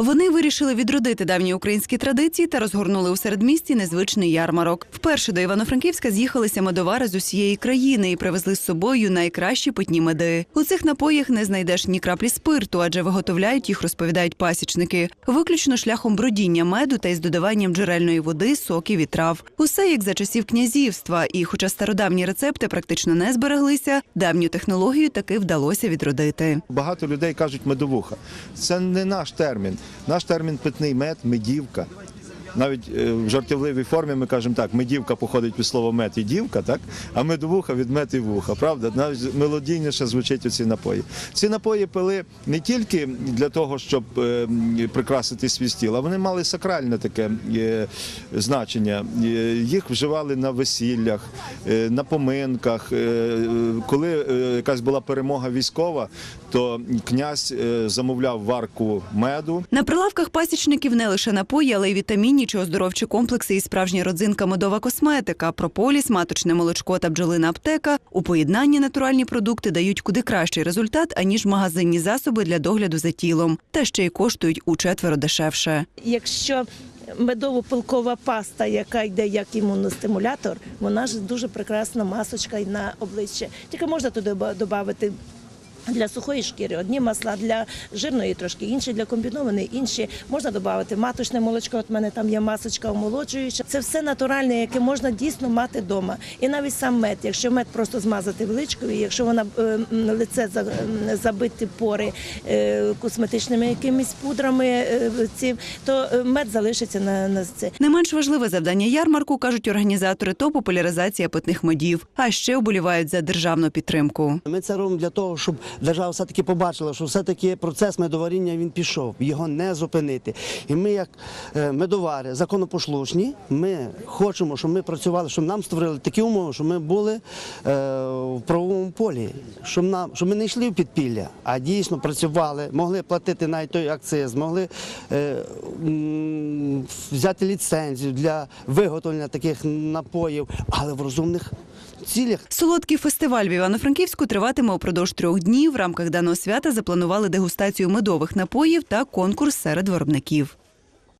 Вони вирішили відродити давні українські традиції та розгорнули у середмісті незвичний ярмарок. Вперше до Івано-Франківська з'їхалися медовари з усієї країни і привезли з собою найкращі питні меди. У цих напоях не знайдеш ні краплі спирту, адже виготовляють їх, розповідають пасічники, виключно шляхом бродіння меду та із додаванням джерельної води, соків і трав. Усе як за часів князівства. І, хоча стародавні рецепти практично не збереглися, давню технологію таки вдалося відродити. Багато людей кажуть медовуха. Це не наш термін. Наш термін питний мед, медівка. Навіть е, в жартівливій формі ми кажемо так, медівка походить від слова мед і дівка, так? а медовуха від мед і вуха, правда? Навіть мелодійніше звучить оці напої. Ці напої пили не тільки для того, щоб е, прикрасити свій стіл, а вони мали сакральне таке е, значення. Їх вживали на весіллях, на поминках. Коли якась була перемога військова, то князь замовляв варку меду. На прилавках пасічників не лише напої, але й вітамінні чи оздоровчі комплекси і справжня родзинка медова косметика, прополіс, маточне молочко та бджолина аптека. У поєднанні натуральні продукти дають куди кращий результат, аніж магазинні засоби для догляду за тілом, та ще й коштують у четверо дешевше. Якщо медово-пилкова паста, яка йде як імуностимулятор, вона ж дуже прекрасна масочка на обличчя. Тільки можна туди додати. Для сухої шкіри одні масла, для жирної трошки інші, для комбінованої інші. Можна додати маточне молочко. От мене там є масочка омолоджуюча. Це все натуральне, яке можна дійсно мати вдома. І навіть сам мед, якщо мед просто змазати величкою, якщо вона е, лице за- забити пори е, косметичними якимись пудрами, е, то мед залишиться на, на це. Не менш важливе завдання ярмарку кажуть організатори то популяризація питних медів, а ще вболівають за державну підтримку. Ми це робимо для того, щоб держава все-таки побачила, що все-таки процес медоваріння він пішов, його не зупинити. І ми, як е, медовари, законопослушні, ми хочемо, щоб ми працювали, щоб нам створили такі умови, щоб ми були е, в правовому полі, щоб нам, щоб ми не йшли в підпілля, а дійсно працювали, могли платити навіть той акциз, могли е, взяти ліцензію для виготовлення таких напоїв, але в розумних цілях. Солодкий фестиваль в Івано-Франківську триватиме упродовж трьох днів. В рамках даного свята запланували дегустацію медових напоїв та конкурс серед виробників.